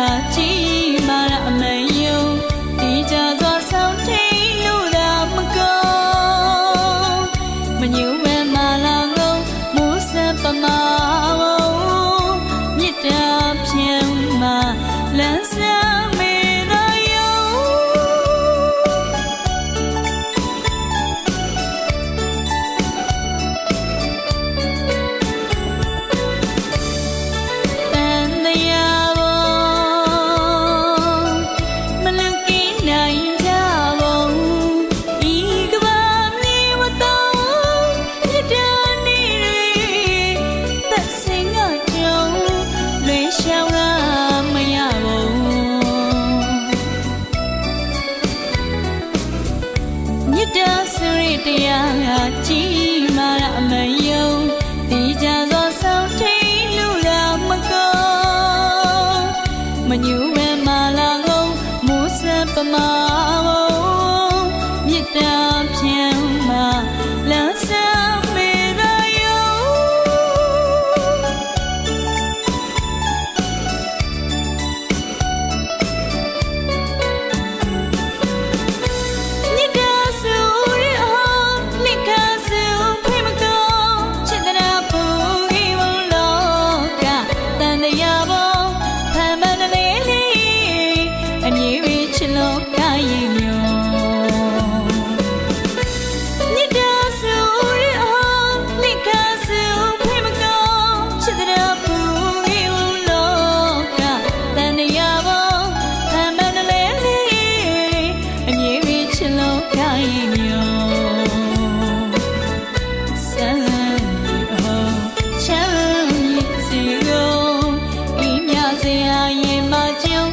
Karachi. တရားကြီးမှအမယုံ ချမ်းရည်စီရောဤမြစရာရင်မကြောင်း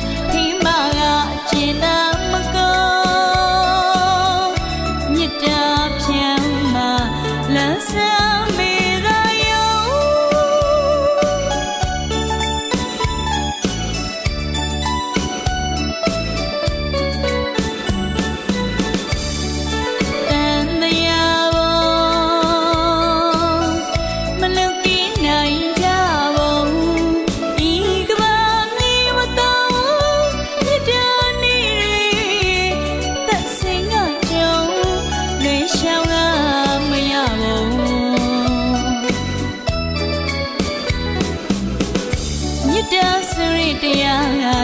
yeah.